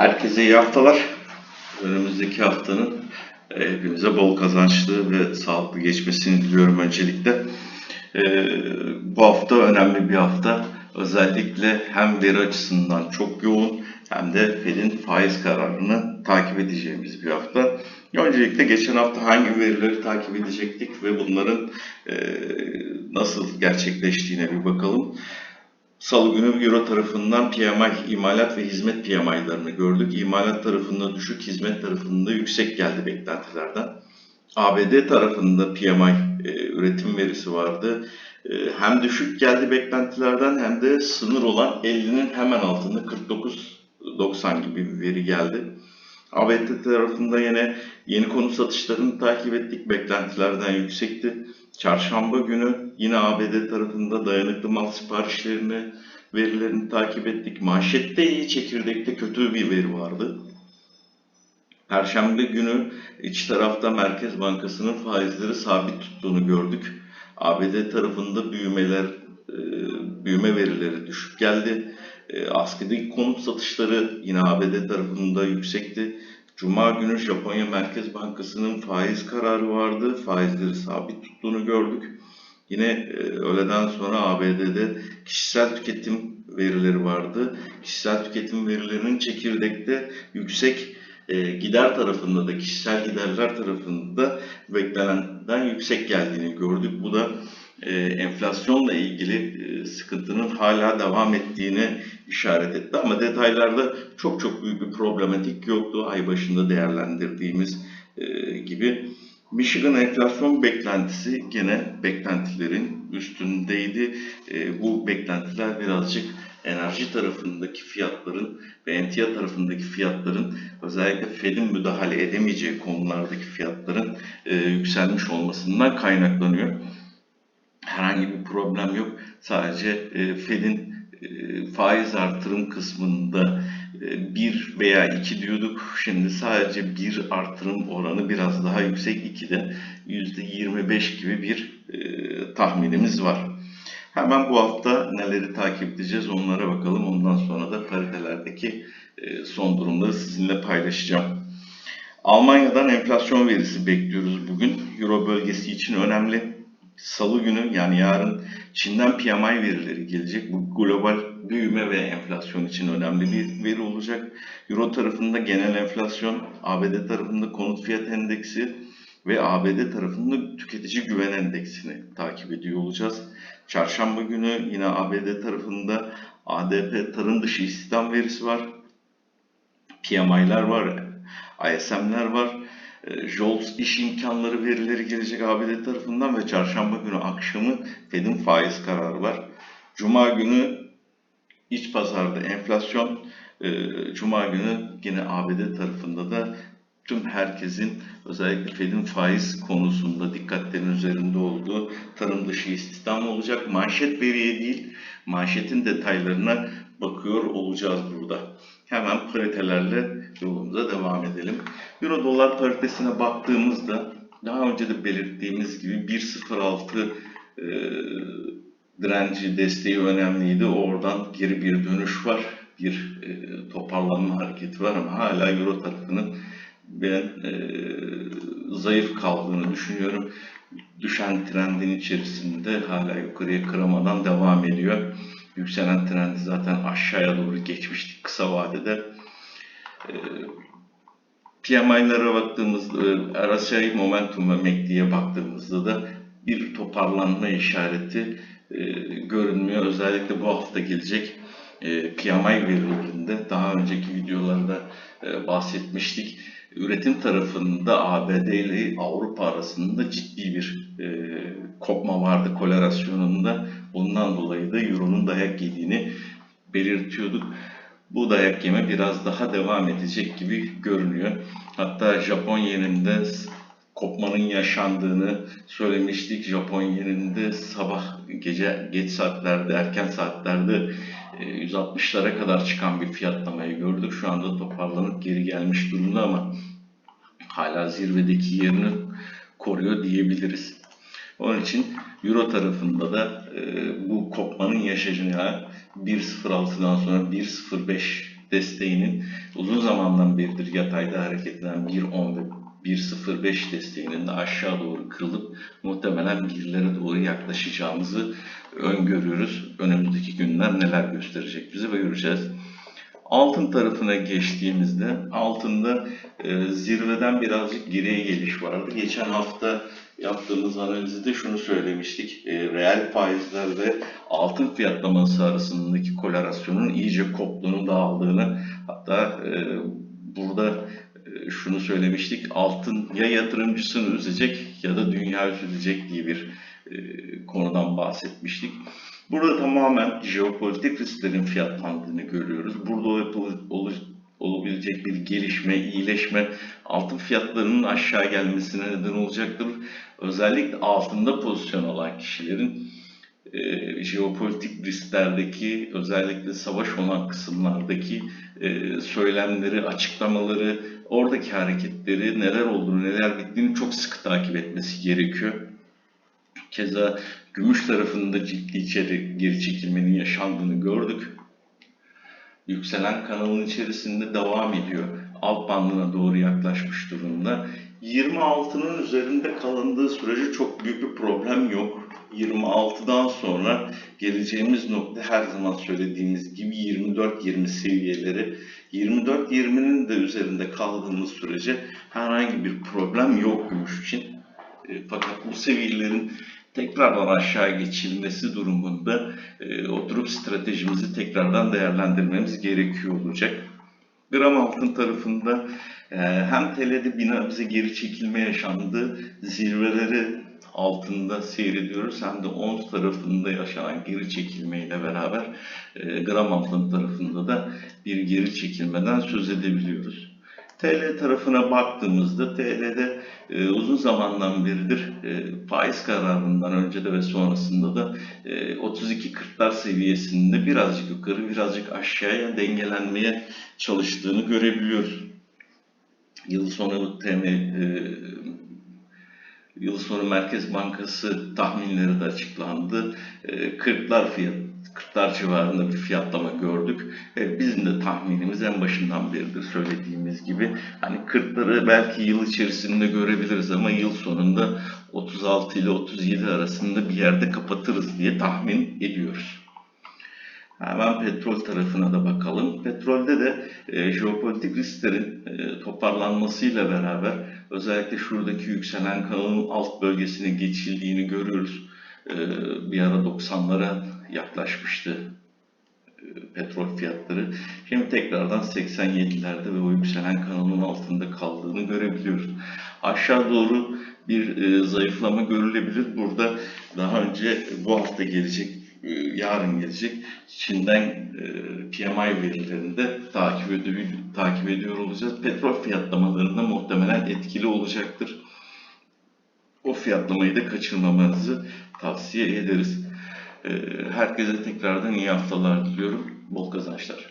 Herkese iyi haftalar. Önümüzdeki haftanın e, hepimize bol kazançlı ve sağlıklı geçmesini diliyorum öncelikle. E, bu hafta önemli bir hafta. Özellikle hem veri açısından çok yoğun hem de Fed'in faiz kararını takip edeceğimiz bir hafta. Öncelikle geçen hafta hangi verileri takip edecektik ve bunların e, nasıl gerçekleştiğine bir bakalım. Salı günü Euro tarafından PMI, imalat ve hizmet PMI'larını gördük. İmalat tarafında düşük, hizmet tarafında yüksek geldi beklentilerden. ABD tarafında PMI e, üretim verisi vardı. E, hem düşük geldi beklentilerden hem de sınır olan 50'nin hemen altında 49.90 gibi bir veri geldi. ABD tarafında yine yeni konut satışlarını takip ettik. Beklentilerden yüksekti. Çarşamba günü yine ABD tarafında dayanıklı mal siparişlerini, verilerini takip ettik. Manşette iyi, çekirdekte kötü bir veri vardı. Perşembe günü iç tarafta Merkez Bankası'nın faizleri sabit tuttuğunu gördük. ABD tarafında büyümeler, e, büyüme verileri düşük geldi. E, Askıdaki konut satışları yine ABD tarafında yüksekti. Cuma günü Japonya Merkez Bankası'nın faiz kararı vardı. Faizleri sabit tuttuğunu gördük. Yine e, öğleden sonra ABD'de kişisel tüketim verileri vardı. Kişisel tüketim verilerinin çekirdekte yüksek e, gider tarafında da kişisel giderler tarafında da beklenenden yüksek geldiğini gördük. Bu da e, enflasyonla ilgili e, sıkıntının hala devam ettiğini işaret etti. Ama detaylarda çok çok büyük bir problematik yoktu. Ay başında değerlendirdiğimiz e, gibi. Michigan enflasyon beklentisi gene beklentilerin üstündeydi. Bu beklentiler birazcık enerji tarafındaki fiyatların ve emtia tarafındaki fiyatların özellikle Fed'in müdahale edemeyeceği konulardaki fiyatların e, yükselmiş olmasından kaynaklanıyor. Herhangi bir problem yok. Sadece e, Fed'in e, faiz artırım kısmında e, 1 veya 2 diyorduk. Şimdi sadece bir artırım oranı biraz daha yüksek 2'de %25 gibi bir tahminimiz var. Hemen bu hafta neleri takip edeceğiz onlara bakalım. Ondan sonra da paritelerdeki son durumları sizinle paylaşacağım. Almanya'dan enflasyon verisi bekliyoruz bugün. Euro bölgesi için önemli. Salı günü yani yarın Çin'den PMI verileri gelecek. Bu global büyüme ve enflasyon için önemli bir veri olacak. Euro tarafında genel enflasyon, ABD tarafında konut fiyat endeksi ve ABD tarafında tüketici güven endeksini takip ediyor olacağız. Çarşamba günü yine ABD tarafında ADP tarım dışı istihdam verisi var. PMI'ler var, ISM'ler var. E, JOLTS iş imkanları verileri gelecek ABD tarafından ve çarşamba günü akşamı Fed'in faiz kararı var. Cuma günü iç pazarda enflasyon, e, Cuma günü yine ABD tarafında da tüm herkesin özellikle Fed'in faiz konusunda dikkatlerin üzerinde olduğu tarım dışı istihdam olacak. Manşet veriye değil, manşetin detaylarına bakıyor olacağız burada. Hemen paritelerle yolumuza devam edelim. Euro dolar paritesine baktığımızda daha önce de belirttiğimiz gibi 1.06 e, direnci desteği önemliydi. Oradan geri bir dönüş var. Bir e, toparlanma hareketi var ama hala Euro tarafının ben e, zayıf kaldığını düşünüyorum. Düşen trendin içerisinde hala yukarıya kıramadan devam ediyor. Yükselen trendi zaten aşağıya doğru geçmiştik kısa vadede. E, PMI'lara baktığımızda, RSI Momentum ve MACD'ye baktığımızda da bir toparlanma işareti e, görünmüyor. Özellikle bu hafta gelecek e, PMI verilerinde daha önceki videolarda e, bahsetmiştik. Üretim tarafında ABD ile Avrupa arasında ciddi bir e, kopma vardı kolerasyonunda. Bundan dolayı da Euro'nun dayak yediğini belirtiyorduk. Bu dayak yeme biraz daha devam edecek gibi görünüyor. Hatta Japon yeninde kopmanın yaşandığını söylemiştik. Japon yeninde sabah gece geç saatlerde, erken saatlerde 160'lara kadar çıkan bir fiyatlamayı gördük. Şu anda toparlanıp geri gelmiş durumda ama hala zirvedeki yerini koruyor diyebiliriz. Onun için Euro tarafında da e, bu kopmanın yaşayacağı 1.06'dan sonra 1.05 desteğinin uzun zamandan beridir yatayda hareket eden 1.10 ve 1.05 desteğinin de aşağı doğru kırılıp muhtemelen birlere doğru yaklaşacağımızı öngörüyoruz. Önümüzdeki günler neler gösterecek bize ve göreceğiz. Altın tarafına geçtiğimizde altında e, zirveden birazcık geriye geliş vardı. Geçen hafta yaptığımız analizde şunu söylemiştik. E, reel faizler ve altın fiyatlaması arasındaki korelasyonun iyice koptuğunu dağıldığını hatta e, burada e, şunu söylemiştik. Altın ya yatırımcısını üzecek ya da dünya üzülecek diye bir e, konudan bahsetmiştik. Burada tamamen jeopolitik risklerin fiyatlandığını görüyoruz. Burada olabilecek bir gelişme, iyileşme altın fiyatlarının aşağı gelmesine neden olacaktır. Özellikle altında pozisyon olan kişilerin e, jeopolitik risklerdeki özellikle savaş olan kısımlardaki e, söylemleri, açıklamaları, oradaki hareketleri, neler olduğunu, neler bittiğini çok sıkı takip etmesi gerekiyor. Keza gümüş tarafında ciddi içeri geri çekilmenin yaşandığını gördük. Yükselen kanalın içerisinde devam ediyor. Alt bandına doğru yaklaşmış durumda. 26'nın üzerinde kalındığı sürece çok büyük bir problem yok. 26'dan sonra geleceğimiz nokta her zaman söylediğimiz gibi 24-20 seviyeleri. 24-20'nin de üzerinde kaldığımız sürece herhangi bir problem yok gümüş için. E, Fakat bu seviyelerin tekrardan aşağı geçilmesi durumunda e, oturup stratejimizi tekrardan değerlendirmemiz gerekiyor olacak. Gram altın tarafında e, hem TL'de bina bize geri çekilme yaşandı, zirveleri altında seyrediyoruz hem de ons tarafında yaşanan geri çekilmeyle beraber e, gram altın tarafında da bir geri çekilmeden söz edebiliyoruz. TL tarafına baktığımızda TL'de e, uzun zamandan beridir e, faiz kararından önce de ve sonrasında da e, 32-40'lar seviyesinde birazcık yukarı birazcık aşağıya dengelenmeye çalıştığını görebiliyoruz. Yıl sonu TM, e, yıl sonu Merkez Bankası tahminleri de açıklandı. E, 40'lar fiyat 40'lar civarında bir fiyatlama gördük. E, bizim de tahminimiz en başından beridir söylediğimiz gibi. Hani 40'ları belki yıl içerisinde görebiliriz ama yıl sonunda 36 ile 37 arasında bir yerde kapatırız diye tahmin ediyoruz. Hemen petrol tarafına da bakalım. Petrolde de e, jeopolitik risklerin e, toparlanmasıyla beraber özellikle şuradaki yükselen kanalın alt bölgesine geçildiğini görüyoruz. E, bir ara 90'lara yaklaşmıştı e, petrol fiyatları. Şimdi tekrardan 87'lerde ve o yükselen kanalın altında kaldığını görebiliyoruz. Aşağı doğru bir e, zayıflama görülebilir. Burada daha önce bu hafta gelecek, e, yarın gelecek Çin'den PMI verilerini de takip ediyor, takip ediyor olacağız. Petrol fiyatlamalarında muhtemelen etkili olacaktır. O fiyatlamayı da kaçırmamanızı tavsiye ederiz. E, Herkese tekrardan iyi haftalar diliyorum. Bol kazançlar.